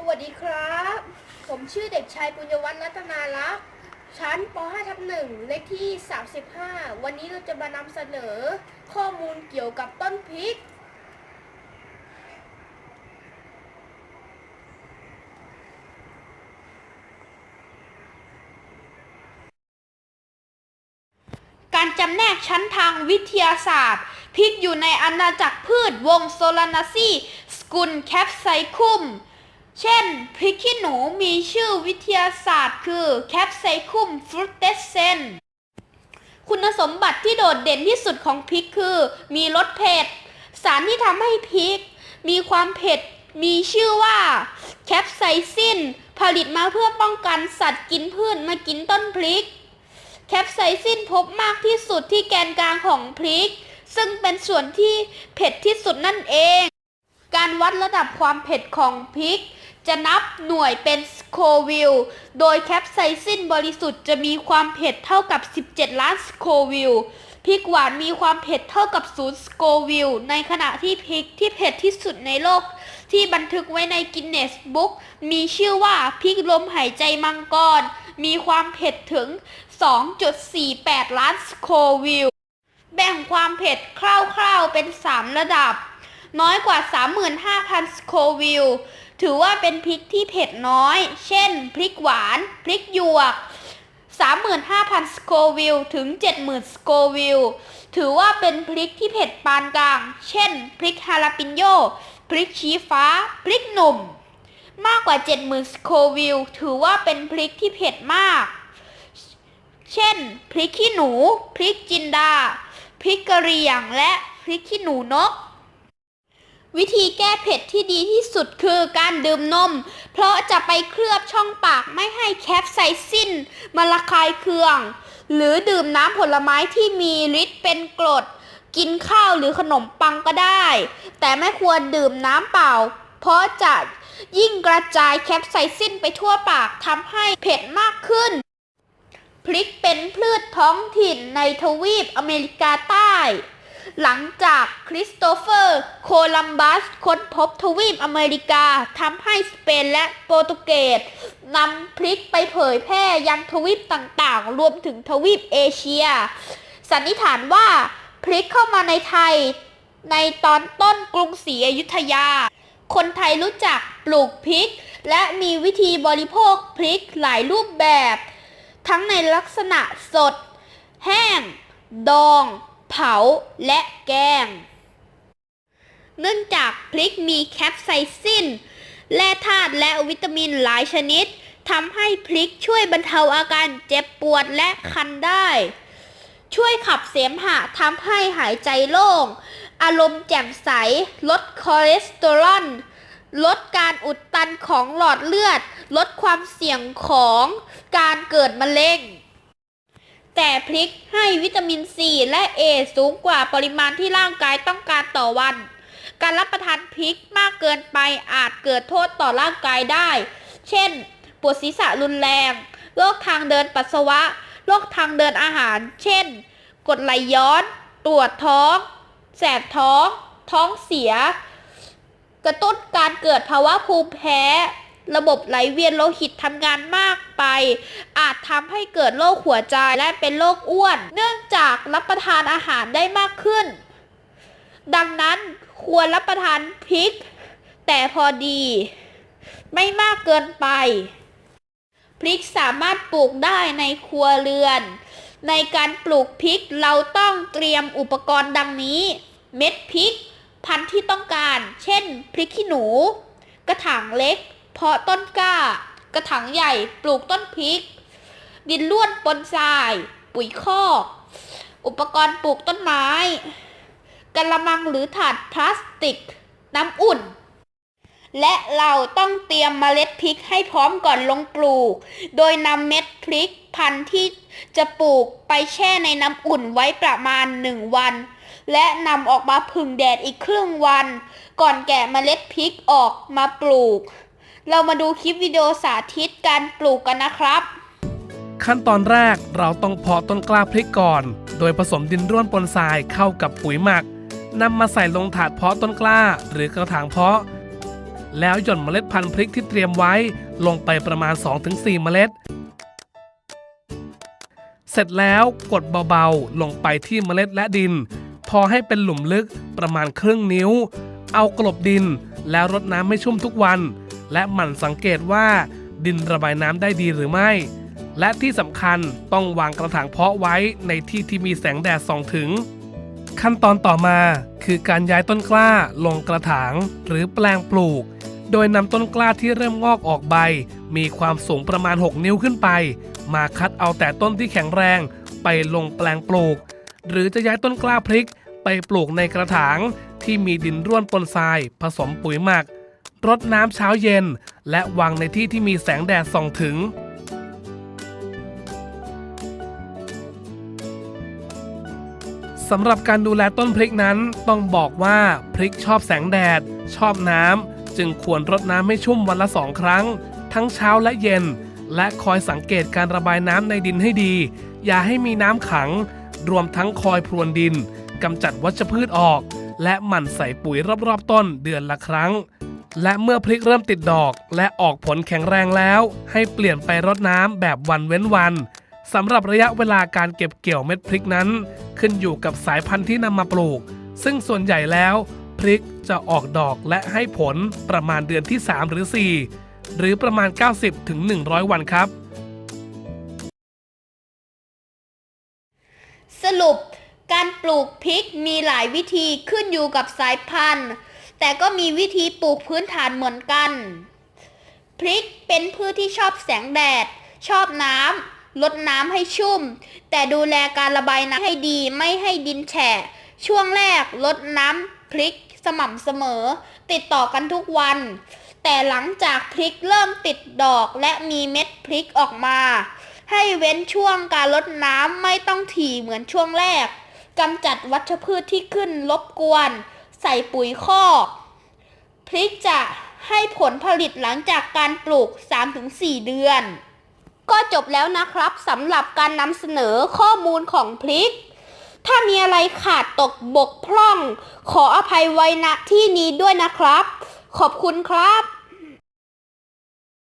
สวัสดีครับ ผมชื่อเด็กชายปุญญวัฒน์รัตนาลักษณ์ชั้นป .5 ทับ1เลขที่ 35 วันนี้เราจะมานำเสนอข้อมูลเกี่ยวกับต้นพริก การจำแนกชั้นทางวิทยาศาสตร์ พริกอยู่ในอาณาจักรพืชวงโซลานาซีสกุลแคปไซคุม เช่น พริกขี้หนูมีชื่อวิทยาศาสตร์คือแคปไซคุมฟรุตเตสเซนคุณสมบัติที่โดดเด่นที่สุดของพริกคือ มีรสเผ็ด สารที่ทำให้พริก มีความเผ็ด มีชื่อว่าแคปไซซินผลิตมาเพื่อป้องกันสัตว์กินพืชมากินต้นพริก แคปไซซินพบมากที่สุดที่แกนกลางของพริก ซึ่งเป็นส่วนที่เผ็ดที่สุดนั่นเอง การวัดระดับความเผ็ดของพริก จะนับหน่วยเป็นสโควิลโดยแคปไซซินบริสุทธิ์จะมีความเผ็ดเท่ากับ 17 ล้านสโควิลพริกหวานมีความเผ็ดเท่ากับ0สโควิลในขณะที่พริกที่เผ็ดที่สุดในโลก ที่บันทึกไว้ในกินเนสบุ๊กมีชื่อว่าพริกลมหายใจมังกร มีความเผ็ดถึง 2.48 ล้านสโควิลแบ่งความเผ็ดคร่าวๆเป็น 3 ระดับ น้อยกว่า 35,000 สโควิล ถือว่าเป็นพริกที่เผ็ดน้อย เช่น พริกหวาน พริกหยวก 35,000 สโควิลถึง 70,000 สโควิลถือว่าเป็นพริกที่เผ็ดปานกลาง เช่น พริกฮาลาปิโยพริกชี้ฟ้า พริกหนุ่ม มากกว่า 70,000 สโควิลถือว่าเป็นพริกที่เผ็ดมาก เช่น พริกขี้หนู พริกจินดา พริกกะเหรี่ยง และพริกขี้หนูนก วิธีแก้เผ็ดที่ดีที่สุดคือการดื่มนม เพราะจะไปเคลือบช่องปากไม่ให้แคปไซซินมาระคายเคือง หรือดื่มน้ำผลไม้ที่มีฤทธิ์เป็นกรด กินข้าวหรือขนมปังก็ได้ แต่ไม่ควรดื่มน้ำเปล่า เพราะจะยิ่งกระจายแคปไซซินไปทั่วปากทำให้เผ็ดมากขึ้น พริกเป็นพืชท้องถิ่นในทวีปอเมริกาใต้ หลังจากคริสโตเฟอร์ โคลัมบัสค้นพบทวีปอเมริกาทำให้สเปนและโปรตุเกสนำพริกไปเผยแพร่ยังทวีปต่างๆ รวมถึงทวีปเอเชีย สันนิษฐานว่าพริกเข้ามาในไทยในตอนต้นกรุงศรีอยุธยา คนไทยรู้จักปลูกพริก และมีวิธีบริโภคพริกหลายรูปแบบ ทั้งในลักษณะสด แห้ง ดอง เผาและแกง เนื่องจากพริกมีแคปไซซินแร่ธาตุและวิตามินหลายชนิดทำให้พริกช่วยบรรเทาอาการเจ็บปวดและคันได้ ช่วยขับเสมหะทำให้หายใจโล่ง อารมณ์แจ่มใส ลดคอเลสเตอรอล ลดการอุดตันของหลอดเลือด ลดความเสี่ยงของการเกิดมะเร็ง แต่พริกให้วิตามินซีและเอสูงกว่าปริมาณที่ร่างกายต้องการต่อวัน การรับประทานพริกมากเกินไปอาจเกิดโทษต่อร่างกายได้ เช่น ปวดศีรษะรุนแรง โรคทางเดินปัสสาวะ โรคทางเดินอาหาร เช่น กดไหลย้อน ตรวจท้อง แสบท้อง ท้องเสีย กระตุ้นการเกิดภาวะภูมิแพ้ ระบบไหลเวียนโลหิตทำงานมากไป อาจทำให้เกิดโรคหัวใจและเป็นโรคอ้วน เนื่องจากรับประทานอาหารได้มากขึ้น ดังนั้นควรรับประทานพริก แต่พอดี ไม่มากเกินไป พริกสามารถปลูกได้ในครัวเรือน ในการปลูกพริกเราต้องเตรียมอุปกรณ์ดังนี้ เม็ดพริก พันธุ์ที่ต้องการ เช่น พริกขี้หนู กระถางเล็ก เพาะต้นกล้า กระถางใหญ่ปลูกต้นพริก ดินล้วนปนทราย ปุ๋ยคอก อุปกรณ์ปลูกต้นไม้กระมังหรือถาดพลาสติก น้ำอุ่น และเราต้องเตรียมเมล็ดพริกให้พร้อมก่อนลงปลูก โดยนำเม็ดพริกพันธุ์ที่จะปลูกไปแช่ในน้ำอุ่นไว้ประมาณ1วัน และนำออกมาพึ่งแดดอีกครึ่งวัน ก่อนแกะเมล็ดพริกออกมาปลูก เรามาดูคลิปวิดีโอสาธิตการปลูกกันนะครับ ขั้นตอนแรกเราต้องเพาะต้นกล้าพริกก่อน โดยผสมดินร่วนปนทรายเข้ากับปุ๋ยหมักนำมาใส่ลงถาดเพาะต้นกล้าหรือกระถางเพาะ แล้วหย่อนเมล็ดพันธุ์พริกที่เตรียมไว้ลงไปประมาณ 2-4 เมล็ด เสร็จแล้วกดเบาๆ ลงไปที่เมล็ดและดิน พอให้เป็นหลุมลึกประมาณครึ่งนิ้ว เอากลบดินแล้วรดน้ำให้ชุ่มทุกวัน และหมั่นสังเกตว่าดินระบายน้ำได้ดีหรือไม่ และที่สำคัญต้องวางกระถางเพาะไว้ในที่ที่มีแสงแดดส่องถึง ขั้นตอนต่อมาคือการย้ายต้นกล้าลงกระถางหรือแปลงปลูก โดยนำต้นกล้าที่เริ่มงอกออกใบ มีความสูงประมาณ 6 นิ้วขึ้นไป มาคัดเอาแต่ต้นที่แข็งแรงไปลงแปลงปลูก หรือจะย้ายต้นกล้าพริกไปปลูกในกระถางที่มีดินร่วนปนทราย ผสมปุ๋ยหมัก รดน้ำเช้าเย็น และวางในที่ที่มีแสงแดดส่องถึง สำหรับการดูแลต้นพริกนั้นต้องบอกว่าพริกชอบแสงแดด ชอบน้ำจึงควรรดน้ำให้ชุ่มวันละสองครั้ง ทั้งเช้าและเย็น และคอยสังเกตการระบายน้ำในดินให้ดี อย่าให้มีน้ำขัง รวมทั้งคอยพรวนดินกำจัดวัชพืชออก และหมั่นใส่ปุ๋ยรอบๆต้นเดือนละครั้ง และเมื่อพริกเริ่มติดดอก และออกผลแข็งแรงแล้ว ให้เปลี่ยนไปรดน้ำแบบวันเว้นวันสำหรับระยะเวลาการเก็บเกี่ยวเม็ดพริกนั้น ขึ้นอยู่กับสายพันธุ์ที่นำมาปลูก ซึ่งส่วนใหญ่แล้ว พริกจะออกดอกและให้ผลประมาณเดือนที่ 3 หรือ 4 หรือประมาณ 90ถึง100วันครับ สรุปการปลูกพริกมีหลายวิธีขึ้นอยู่กับสายพันธุ์ แต่ก็มีวิธีปลูกพื้นฐานเหมือนกัน พริกเป็นพืชที่ชอบแสงแดด ชอบน้ำลดน้ำให้ชุ่ม แต่ดูแลการระบายน้ำให้ดีไม่ให้ดินแฉะ ช่วงแรกลดน้ำพริกสม่ำเสมอ ติดต่อกันทุกวัน แต่หลังจากพริกเริ่มติดดอกและมีเม็ดพริกออกมา ให้เว้นช่วงการลดน้ำไม่ต้องถี่เหมือนช่วงแรกกำจัดวัชพืชที่ขึ้นรบกวน ใส่ปุ๋ยคอกพริกจะให้ผลผลิตหลังจากการปลูก 3-4 เดือน ก็จบแล้วนะครับสำหรับการนำเสนอข้อมูลของพริก ถ้ามีอะไรขาดตกบกพร่อง ขออภัยไว้ณที่นี้ด้วยนะครับ ขอบคุณครับ